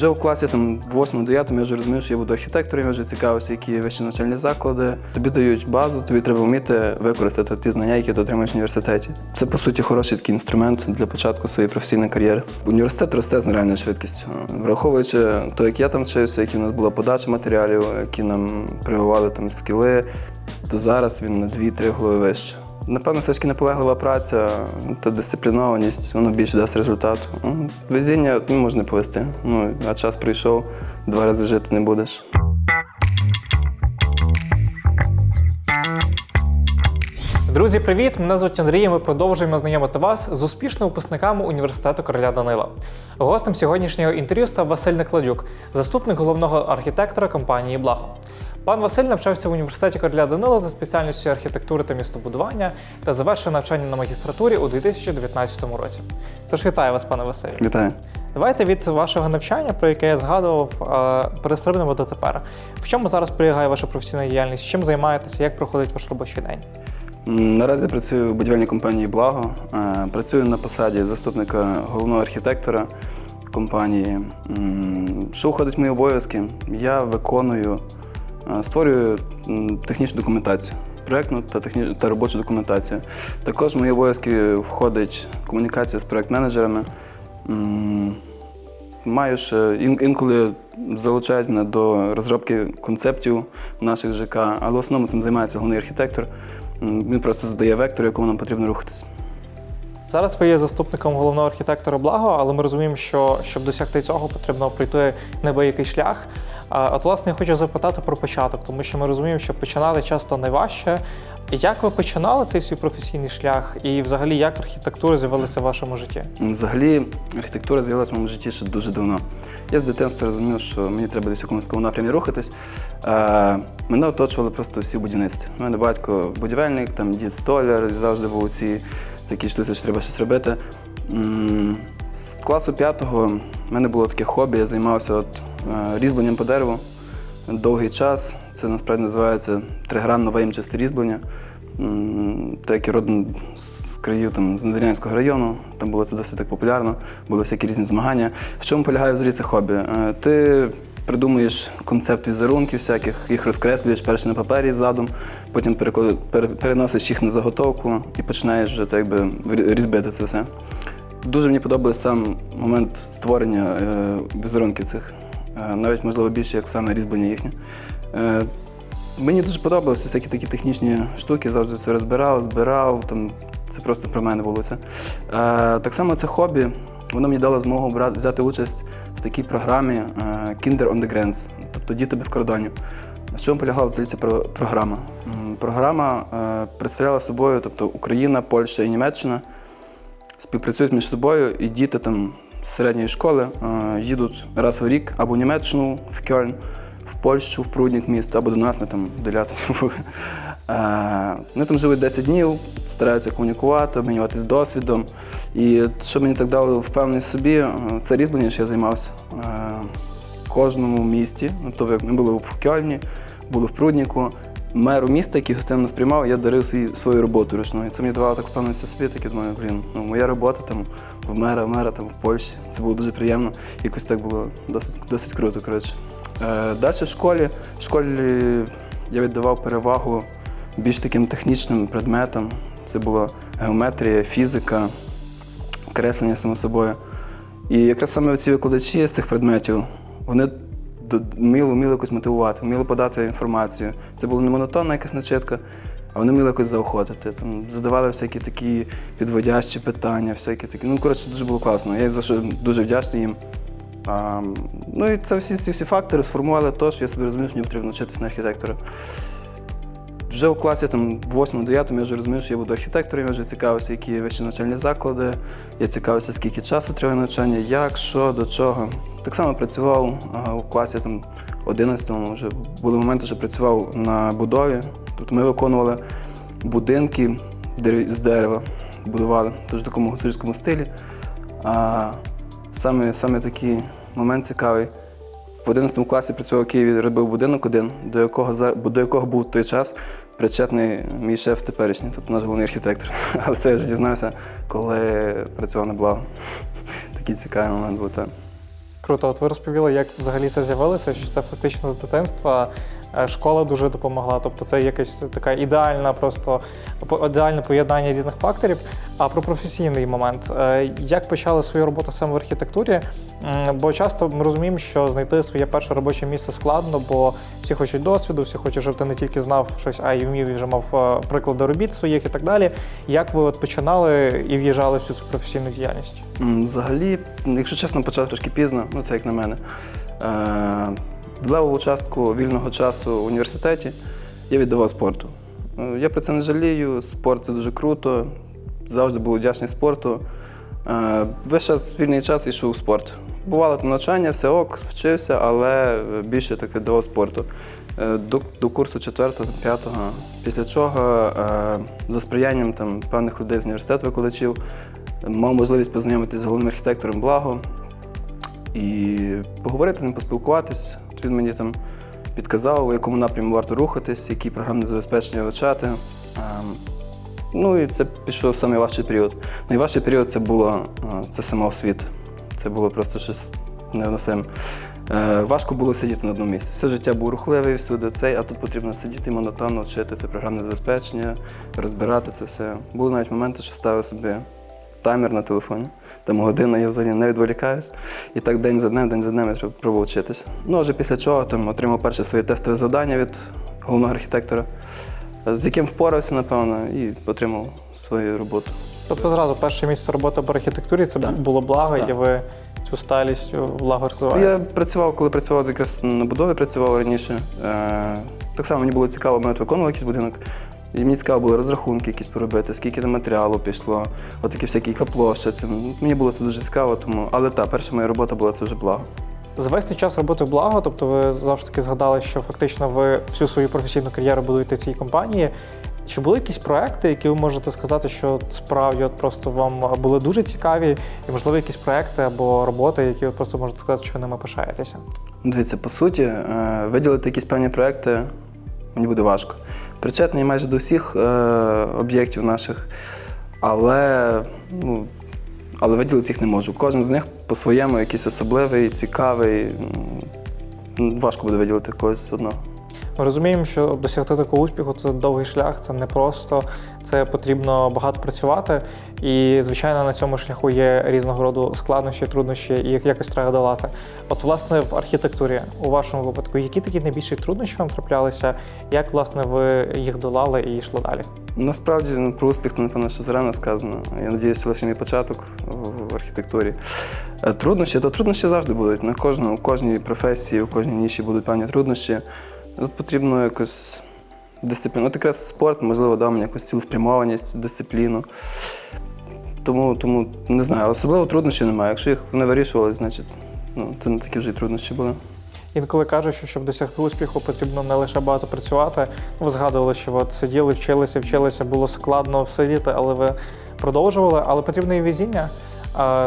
Вже в класі там 8-9 я вже розумів, що я буду архітектором, я вже цікавився, які вищі навчальні заклади. Тобі дають базу, тобі треба вміти використати ті знання, які ти отримаєш в університеті. Це по суті хороший такий інструмент для початку своєї професійної кар'єри. Університет росте з нереальною швидкістю. Враховуючи то, як я там вчився, які в нас була подача матеріалів, які нам прививали там скіли, то зараз він на 2-3 голови вище. Напевно, все ж таки наполеглива праця та дисциплінованість, воно більше дасть результат. Ну, Везіння ну, можна повести. Ну, а час прийшов, два рази жити не будеш. Друзі, привіт! Мене звуть Андрій. Ми продовжуємо знайомити вас з успішними випускниками університету короля Данила. Гостем сьогоднішнього інтерв'ю став Василь Некладюк, заступник головного архітектора компанії Благо. Пан Василь навчався в університеті короля Данила за спеціальністю архітектури та містобудування та завершив навчання на магістратурі у 2019 році. Тож вітаю вас, пане Василю. Вітаю. Давайте від вашого навчання, про яке я згадував, е, перестрибнемо до тепер. В чому зараз полягає ваша професійна діяльність? Чим займаєтеся? Як проходить ваш робочий день? Наразі працюю в будівельній компанії Благо. Е, Працюю на посаді заступника головного архітектора компанії. Що входить в мої обов'язки? Я виконую, створюю технічну документацію. Проєктну та, техні... та робочу документацію. Також в мої обов'язки входить комунікація з проєкт-менеджерами. Маю ще інколи залучають мене до розробки концептів наших ЖК, але в основному цим займається головний архітектор. Він просто задає вектор, якому нам потрібно рухатися. Зараз ви є заступником головного архітектора Благо, але ми розуміємо, що щоб досягти цього, потрібно пройти небоякий шлях. От, власне, я хочу запитати про початок, тому що ми розуміємо, що починати часто найважче. Як ви починали цей свій професійний шлях, і взагалі як архітектура з'явилася в вашому житті? Взагалі, архітектура з'явилася в моєму житті ще дуже давно. Я з дитинства розумів, що мені треба десь в якомусь напрямі рухатись. Мене оточували просто всі будівництві. У мене батько будівельник, там дід столяр, завжди був ці такі штуки, що треба щось робити. З класу п'ятого в мене було таке хобі, я займався от, е, різьбленням по дереву довгий час. Це насправді називається тригранно виємчасте різьблення. М, Так як я родом з країв там, з Надвірнянського району, там було це досить так популярно, були всякі різні змагання. В чому полягає взагалі це хобі? Е, Ти придумуєш концепт візерунків всяких, їх розкреслюєш перше на папері задум, потім переносиш їх на заготовку і починаєш вже так, якби рі- різьбити це все. Дуже мені подобався сам момент створення е, візерунків цих, е, навіть можливо більше як саме різьблення їхнє. Е, Мені дуже подобалося всякі такі технічні штуки, завжди все розбирав, збирав. Там, це просто про мене було все. Так само це хобі. Воно мені дало змогу брати, взяти участь в такій програмі е, Kinder on the Grants, тобто діти без кордонів. В чому полягала ця програма? Програма е, представляла собою, тобто Україна, Польща і Німеччина співпрацюють між собою, і діти там з середньої школи е, їдуть раз в рік або в Німеччину, в Кьольн, в Польщу, в Пруднік місто, або до нас ми там до. Е, Вони там живуть 10 днів, стараються комунікувати, обмінюватись досвідом. І що мені так дало впевненість собі, е, це різьблення, що я займався е, в кожному місті. Ну, Тобто, як ми були в Кьольні, були в Прудніку. Меру міста, який гостинно нас приймав, я дарив свій, свою роботу ручну. І це мені давало таку впевненість собі, так я думаю, блін, ну, моя робота там в мера, в мера там в Польщі. Це було дуже приємно. Якось так було досить, досить круто. Коротше. Е, далі в школі. В школі я віддавав перевагу більш таким технічним предметам. Це була геометрія, фізика, креслення само собою. І якраз саме ці викладачі з цих предметів, вони вміли, вміли якось мотивувати, вміли подати інформацію. Це була не монотонна якась начитка, а вони вміли якось заохотити. Там, задавали всякі такі підводящі питання, всякі такі. Ну, коротше, дуже було класно. Я за що дуже вдячний їм. А, ну і це всі ці всі фактори сформували те, що я собі розумів, що мені потрібно вчитися на архітектора. Вже в класі там 8-9 я вже розумів, що я буду архітектором, я вже цікавився, які вищі навчальні заклади. Я цікавився, скільки часу триває навчання, як, що, до чого. Так само працював у класі там 11-му, вже були моменти, що працював на будові. Тобто ми виконували будинки з дерева, будували в такому гуцульському стилі. А саме, саме такий момент цікавий. В 11 класі працював у Києві, робив будинок один, до якого, до якого був той час причетний мій шеф теперішній, тобто наш головний архітектор. Але це я вже дізнався, коли працював на благо. Такий цікавий момент був. Круто, от ви розповіли, як взагалі це з'явилося, що це фактично з дитинства школа дуже допомогла. Тобто це якась така ідеальна, просто ідеальне поєднання різних факторів. А про професійний момент, Е, як почали свою роботу саме в архітектурі? Бо часто ми розуміємо, що знайти своє перше робоче місце складно, бо всі хочуть досвіду, всі хочуть, щоб ти не тільки знав щось, а й вмів і вже мав е, приклади робіт своїх і так далі. Як ви от починали і в'їжджали в цю цю професійну діяльність? Взагалі, якщо чесно, почав трошки пізно, ну це як на мене. Е, Левову частку вільного часу в університеті я віддавав спорту. Е, Я про це не жалію, спорт це дуже круто, завжди був вдячний спорту. Е, Весь час вільний час йшов у спорт. Бувало там навчання, все ок, вчився, але більше так віддавав спорту. Е, До, до курсу 4-5, після чого е, за сприянням там, певних людей з університету викладачів мав можливість познайомитися з головним архітектором Благо і поговорити з ним, поспілкуватись. От Він мені там підказав, у якому напрямку варто рухатись, які програмне забезпечення вивчати. Ем, Ну і це пішов саме важчий період. Найважчий період це було е, це самоосвіт. Це було просто щось невносиме. Е, Важко було сидіти на одному місці. Все життя був рухливий всюди цей, а тут потрібно сидіти монотонно, вчити це програмне забезпечення, розбирати це все. Були навіть моменти, що ставив собі таймер на телефоні. Там година я взагалі не відволікаюсь. І так день за днем, день за днем я пробував вчитися. Ну, а вже після чого там отримав перше своє тестове завдання від головного архітектора, з яким впорався, напевно, і отримав свою роботу. Тобто зразу перше місце роботи по архітектурі це Так. було благо, Так. і ви цю сталість е, благо розвиваєте. Я працював, коли працював якраз на будові, працював раніше. Е, так само мені було цікаво, ми от виконували якийсь будинок. І мені цікаво було розрахунки якісь поробити, скільки там матеріалу пішло, от такі всякі площа. Це, мені було це дуже цікаво, тому. Але так, перша моя робота була це вже благо. За весь цей час роботи в благо, тобто ви завжди таки згадали, що фактично ви всю свою професійну кар'єру будуєте в цій компанії. Чи були якісь проекти, які ви можете сказати, що справді от просто вам були дуже цікаві, і можливо якісь проекти або роботи, які ви просто можете сказати, що ви ними пишаєтеся? Дивіться, по суті, е, виділити якісь певні проекти мені буде важко. Причетний майже до всіх е, об'єктів наших, але, ну, але виділити їх не можу. Кожен з них по-своєму якийсь особливий, цікавий. Важко буде виділити когось одного. Ми розуміємо, що досягти такого успіху це довгий шлях, це не просто, це потрібно багато працювати. І, звичайно, на цьому шляху є різного роду складнощі, труднощі, і їх якось треба долати. От, власне, в архітектурі, у вашому випадку, які такі найбільші труднощі вам траплялися? Як, власне, ви їх долали і йшли далі? Насправді ну, про успіх, то напевно, що зарано сказано. Я сподіваюся, лише мій початок в- архітектурі. Е, Труднощі, то труднощі завжди будуть. На кожному, у кожній професії, у кожній ніші будуть певні труднощі. Тут потрібно якось дисципліну. От якраз спорт, можливо, дав мені якусь цілеспрямованість, дисципліну. Тому, тому не знаю, особливо труднощів немає. Якщо їх не вирішували, значить ну, це не такі вже й труднощі були. Інколи кажуть, що щоб досягти успіху, потрібно не лише багато працювати. Ви згадували, що от сиділи, вчилися, вчилися, було складно всидіти, але ви продовжували. Але потрібно і везіння,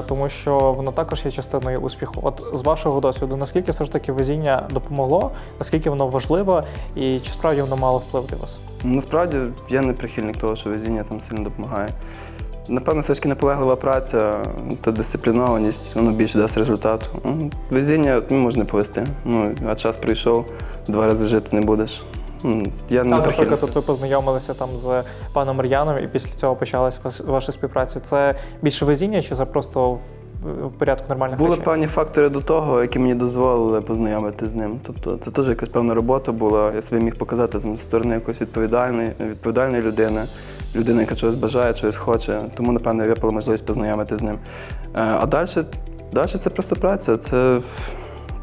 тому що воно також є частиною успіху. От з вашого досвіду, наскільки все ж таки везіння допомогло, наскільки воно важливо, і чи справді воно мало вплив для вас? Насправді я не прихильник того, що везіння там сильно допомагає. Напевно, все ж таки наполеглива праця та дисциплінованість, воно більше дасть результату. Везіння ну, можна повести. Ну, а час прийшов, два рази жити не будеш. Я не Там, наприклад, от ви познайомилися там з паном Мар'яном, і після цього почалася ваша співпраця. Це більше везіння, чи це просто в, в порядку нормальних Були речей? певні фактори до того, які мені дозволили познайомити з ним. Тобто це теж якась певна робота була. Я собі міг показати там, з сторони якоїсь відповідальної, відповідальної людини, людини, яка чогось бажає, чогось хоче. Тому, напевно, випала можливість познайомити з ним. Е, А далі, далі це просто праця. Це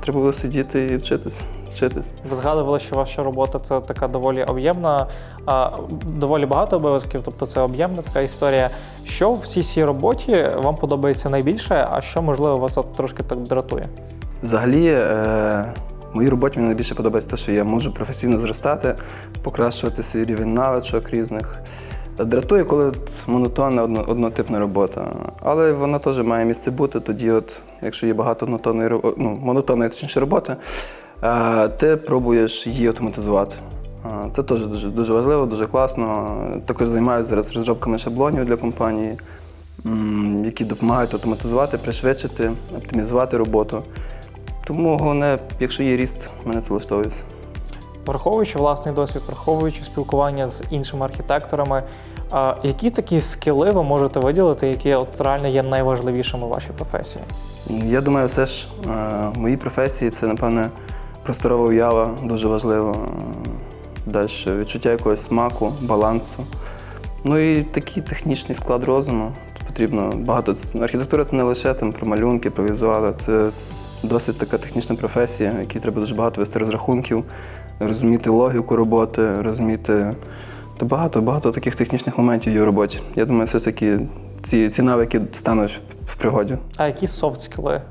треба було сидіти і вчитися. Вчитись. Ви згадували, що ваша робота це така доволі об'ємна, доволі багато обов'язків, тобто це об'ємна така історія. Що в цій цій роботі вам подобається найбільше, а що можливо вас от трошки так дратує? Взагалі, е, моїй роботі мені найбільше подобається те, що я можу професійно зростати, покращувати свій рівень навичок різних. Дратує, коли монотонна однотипна робота. Але вона теж має місце бути. Тоді, от, якщо є багато монотонної, ну, монотонної точніше роботи, ти пробуєш її автоматизувати. Це теж дуже, дуже важливо, дуже класно. Також займаюся зараз розробками шаблонів для компанії, які допомагають автоматизувати, пришвидшити, оптимізувати роботу. Тому головне, якщо є ріст, мене це влаштовує. все. Враховуючи власний досвід, враховуючи спілкування з іншими архітекторами, які такі скіли ви можете виділити, які от реально є найважливішими у вашій професії? Я думаю, все ж е, в моїй професії це, напевне, просторова уява дуже важливо. Далі відчуття якогось смаку, балансу. Ну і такий технічний склад розуму. Тут потрібно багато. Архітектура це не лише там, про малюнки, про візуали, це досить така технічна професія, якій треба дуже багато вести розрахунків, розуміти логіку роботи, розуміти. Та багато, багато таких технічних моментів є в роботі. Я думаю, все ж таки ці, ці навики стануть в пригоді. А які софт скіли? Е,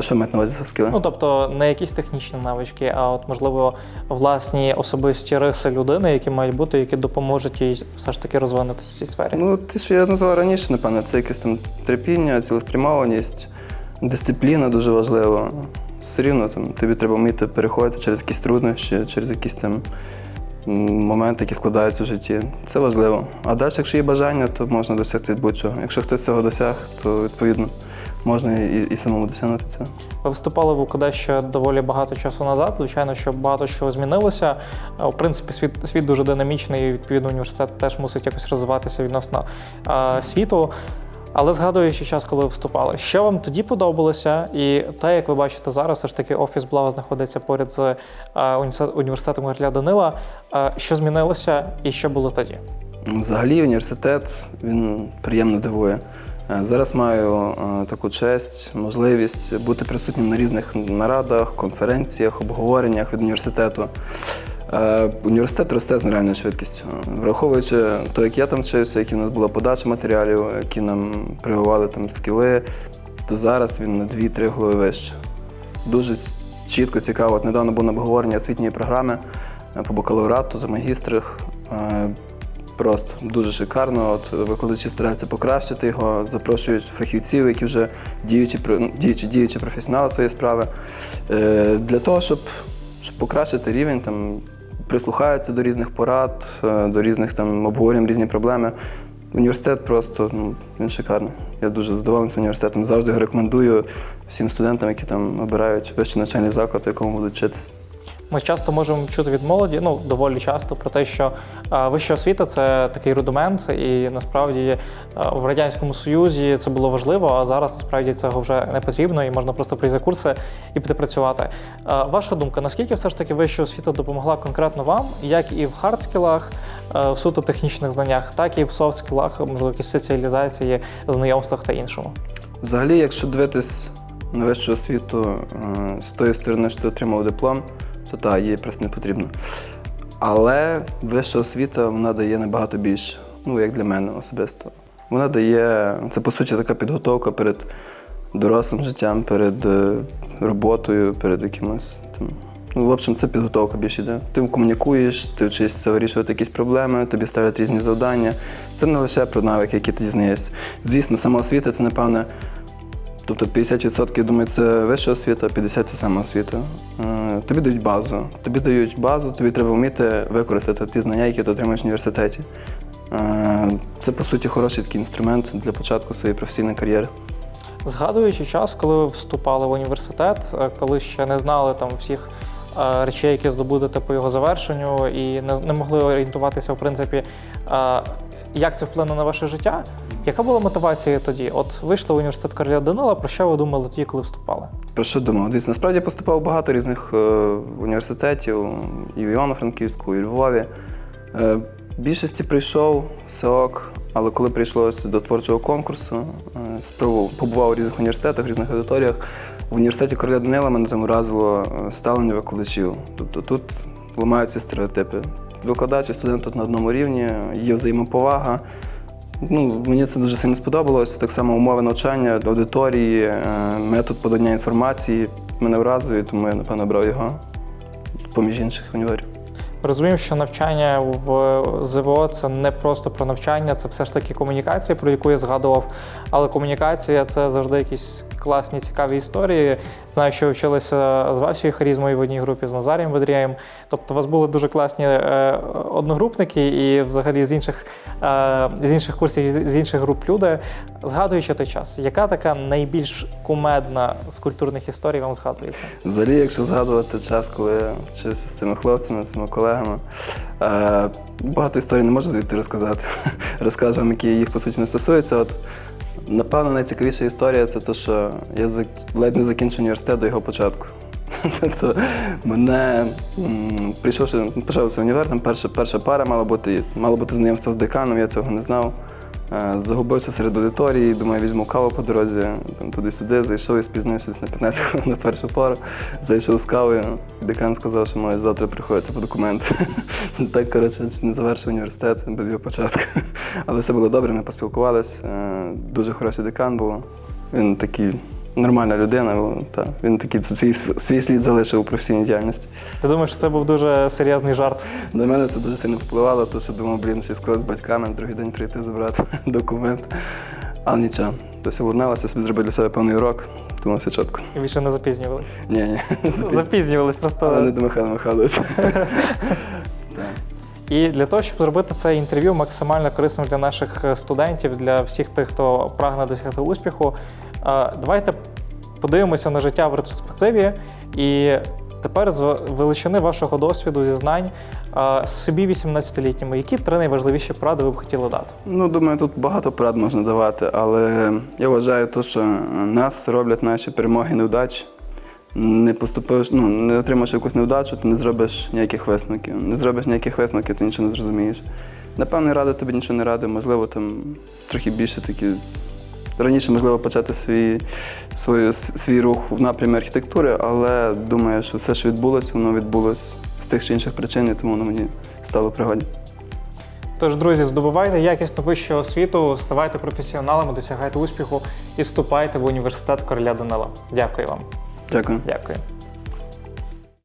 Що мають на увазі скіли? Ну тобто не якісь технічні навички, а от можливо власні особисті риси людини, які мають бути, які допоможуть їй все ж таки розвинутися в цій сфері. Ну, те, що я назвав раніше, напевно, це якесь там терпіння, цілеспрямованість, дисципліна дуже важлива. Все рівно там, тобі треба вміти переходити через якісь труднощі, через якісь там моменти, які складаються в житті. Це важливо. А далі, якщо є бажання, то можна досягти будь-чого. Якщо хтось цього досяг, то відповідно можна і, і самому досягнути цього. Ви виступали в УКД ще доволі багато часу назад. Звичайно, що багато що змінилося. В принципі, світ, світ дуже динамічний, і відповідно університет теж мусить якось розвиватися відносно світу. Але згадуючи час, коли ви вступали, що вам тоді подобалося, і те, як ви бачите зараз, все ж таки офіс Блага знаходиться поряд з е, університет- університетом Герля Данила. Е, що змінилося і що було тоді? Взагалі університет він приємно дивує. Е, Зараз маю таку честь, можливість бути присутнім на різних нарадах, конференціях, обговореннях від університету. Е, Університет росте з нереальною швидкістю. Враховуючи те, як я там вчився, які в нас була подача матеріалів, які нам прививали там скіли, то зараз він на 2-3 голови вище. Дуже чітко, цікаво. От недавно було на обговорення освітньої програми е, по бакалаврату та магістрах. Е, Просто дуже шикарно. От викладачі стараються покращити його, запрошують фахівців, які вже діючі, ну, діючі, діючі професіонали своєї справи. Для того, щоб, щоб покращити рівень, там, прислухаються до різних порад, е, до різних там, обговорюємо різні проблеми. Університет просто ну, він шикарний. Я дуже задоволений цим університетом. Завжди його рекомендую всім студентам, які там обирають вищий навчальний заклад, в якому будуть вчитися. Ми часто можемо чути від молоді, ну доволі часто, про те, що вища освіта це такий рудимент, і насправді е, в радянському союзі це було важливо, а зараз насправді цього вже не потрібно, і можна просто прийти курси і піти працювати. Ваша думка, наскільки все ж таки вища освіта допомогла конкретно вам, як і в хардскілах, е, в суто технічних знаннях, так і в софтскілах, можливо, якісь соціалізації, знайомствах та іншому? Взагалі, якщо дивитись на вищу освіту е, з тої сторони, що ти отримав диплом, то так, їй просто не потрібно. Але вища освіта вона дає набагато більше, ну як для мене особисто. Вона дає, це по суті така підготовка перед дорослим життям, перед е, роботою, перед якимось там. Ну, в общем, це підготовка більше йде. Ти комунікуєш, ти вчишся вирішувати якісь проблеми, тобі ставлять різні завдання. Це не лише про навики, які ти дізнаєшся. Звісно, самоосвіта це, напевне, Тобто 50% я думаю, це вища освіта, а 50% це самоосвіта. освіта. Тобі дають базу. Тобі дають базу, тобі треба вміти використати ті знання, які ти отримаєш в університеті. Е, Це, по суті, хороший такий інструмент для початку своєї професійної кар'єри. Згадуючи час, коли ви вступали в університет, е, коли ще не знали там всіх е, речей, які здобудете по його завершенню, і не, не могли орієнтуватися, в принципі, е, як це вплине на ваше життя. Яка була мотивація тоді? От вийшли в університет Короля Данила, про що ви думали тоді, коли вступали? Про що думав? Дивіться, насправді я поступав багато різних е, університетів, і в Івано-Франківську, і в Львові. Е, більшості прийшов все ок, але коли прийшлося до творчого конкурсу, е, спробував, побував у різних університетах, різних аудиторіях. В університеті Короля Данила мене там вразило е, ставлення викладачів. Тобто тут ламаються стереотипи. Викладач і студент тут на одному рівні, є взаємоповага. Ну, мені це дуже сильно сподобалось. Так само умови навчання, аудиторії, е, метод подання інформації мене вразив, тому я, напевно, брав його поміж інших універів. Розумів, що навчання в ЗВО це не просто про навчання, це все ж таки комунікація, про яку я згадував. Але комунікація це завжди якісь класні, цікаві історії. Знаю, що вчилися з Васією Харізмою в одній групі з Назарієм Ведрієм. Тобто, у вас були дуже класні е, одногрупники і взагалі з інших, е, з інших курсів, з інших груп люди. Згадуючи той час, яка така найбільш кумедна з культурних історій вам згадується? Взагалі, якщо згадувати час, коли я вчився з цими хлопцями, з цими колегами, е, багато історій не можу звідти розказати. Розкажу вам, які їх по суті не стосуються. Напевно, найцікавіша історія це те, що я ледь не закінчив університет до його початку. Тобто мене прийшовши, почався універ, там перша, перша пара мала бути, мало бути знайомство з деканом, я цього не знав. Е, Загубився серед аудиторії, думаю, візьму каву по дорозі, там туди-сюди, зайшов і спізнився на 15 хвилин на першу пару. Зайшов з кавою, декан сказав, що можеш завтра приходити по документи. Так, коротше, не завершив університет без його початку. Але все було добре, ми поспілкувалися. Е, Дуже хороший декан був. Він такий нормальна людина, та. він такий свій, свій слід залишив у професійній діяльності. Ти думаєш, що це був дуже серйозний жарт? На мене це дуже сильно впливало, тому що думав, блін, ще сказати з батьками, на другий день прийти забрати документ. Але нічого. Тобто владналася, собі зробив для себе певний урок, тому все чітко. І ви ще не запізнювались. Ні, ні. Запізнювались Але не просто. до Михайла Михайловича. І для того, щоб зробити це інтерв'ю максимально корисним для наших е, студентів, для всіх тих, хто прагне досягти успіху, давайте подивимося на життя в ретроспективі і тепер з величини вашого досвіду зі знань собі 18-літньому, які три найважливіші поради ви б хотіли дати? Ну, думаю, тут багато порад можна давати, але я вважаю, то, що нас роблять наші перемоги невдачі. Не поступиш, ну, не отримаєш якусь невдачу, ти не зробиш ніяких висновків. Не зробиш ніяких висновків, ти нічого не зрозумієш. Напевно, ради тобі нічого не ради, можливо, там трохи більше такі. Раніше, можливо, почати свій, свій, свій рух в напрямі архітектури, але думаю, що все, що відбулося, воно відбулося з тих чи інших причин, і тому воно мені стало пригоді. Тож, друзі, здобувайте якісну вищу освіту, ставайте професіоналами, досягайте успіху і вступайте в університет короля Данила. Дякую вам. Дякую. Дякую.